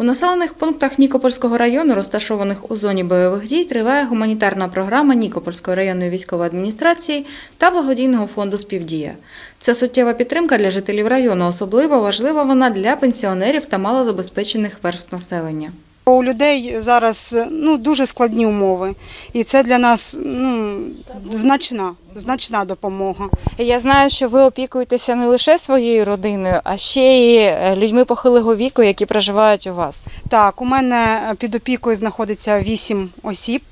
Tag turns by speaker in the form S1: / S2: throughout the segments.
S1: У населених пунктах Нікопольського району, розташованих у зоні бойових дій, триває гуманітарна програма Нікопольської районної військової адміністрації та благодійного фонду Співдія. Це суттєва підтримка для жителів району. Особливо важлива вона для пенсіонерів та малозабезпечених верств населення.
S2: У людей зараз ну, дуже складні умови, і це для нас ну, значна, значна допомога.
S1: Я знаю, що ви опікуєтеся не лише своєю родиною, а ще й е, людьми похилого віку, які проживають у вас.
S2: Так, у мене під опікою знаходиться вісім осіб.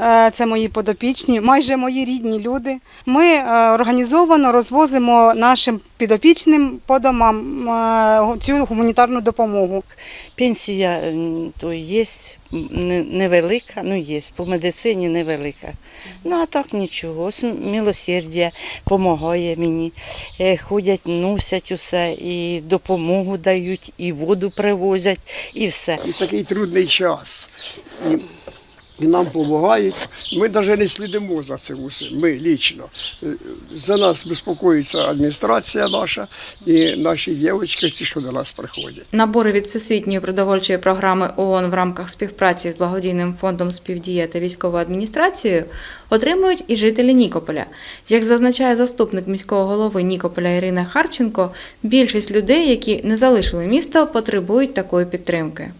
S2: Е, Це мої подопічні, майже мої рідні люди. Ми е, організовано розвозимо нашим підопічним по домам е, цю гуманітарну допомогу.
S3: Пенсія то є невелика, ну є, по медицині невелика. Ну а так нічого, ось милосердя допомагає мені. Ходять, носять усе, і допомогу дають, і воду привозять, і все.
S4: Такий трудний час. І, нам допомагають. Ми навіть не слідимо за цим усім. Ми лічно. Е, За нас безпокоїться адміністрація наша і наші дівчатки, ці, що до нас приходять.
S1: Набори від Всесвітньої продовольчої програми ООН в рамках співпраці з благодійним фондом Співдія та військовою адміністрацією отримують і жителі Нікополя. Як зазначає заступник міського голови Нікополя Ірина Харченко, більшість людей, які не залишили місто, потребують такої підтримки.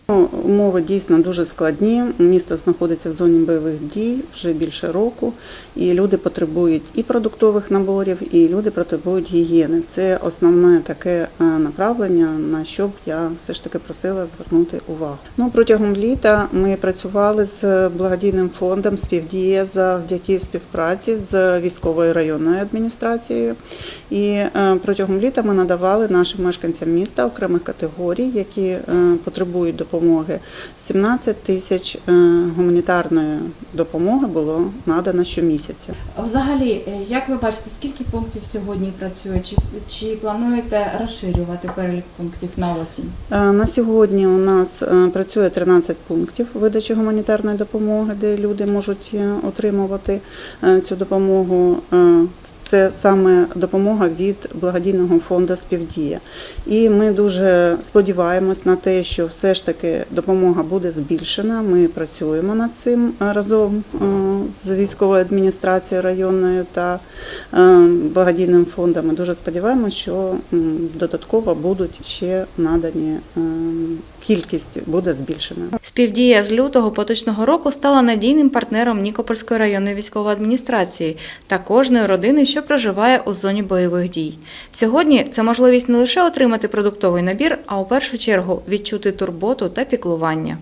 S5: Умови дійсно дуже складні. Місто знаходиться в зоні бойових дій вже більше року, і люди потребують і продуктових наборів, і люди потребують гігієни. Це основне таке е, направлення, на що б я все ж таки просила звернути увагу. Ну протягом літа ми працювали з благодійним фондом співдія завдяки співпраці з військовою районною адміністрацією. І е, протягом літа ми надавали нашим мешканцям міста окремих категорій, які е, потребують допомоги. 17 тисяч е, гуманітарної допомоги було надано щомісяця.
S1: Взагалі, е, як ви бачите, скільки пунктів сьогодні працює? Чи, чи плануєте розширювати перелік пунктів на осінь?
S5: Е, На сьогодні у нас працює 13 пунктів видачі гуманітарної допомоги, де люди можуть отримувати цю допомогу. Це саме допомога від благодійного фонду Співдія. І ми дуже сподіваємось на те, що все ж таки допомога буде збільшена. Ми працюємо над цим е, разом е, з військовою адміністрацією районною та е, благодійним фондом. Ми дуже сподіваємося, що додатково будуть ще надані е, кількість буде збільшена.
S1: Співдія з лютого поточного року стала надійним партнером Нікопольської районної військової адміністрації та кожної родини, що проживає у зоні бойових дій. Сьогодні це можливість не лише отримати продуктовий набір, а у першу чергу відчути турботу та піклування.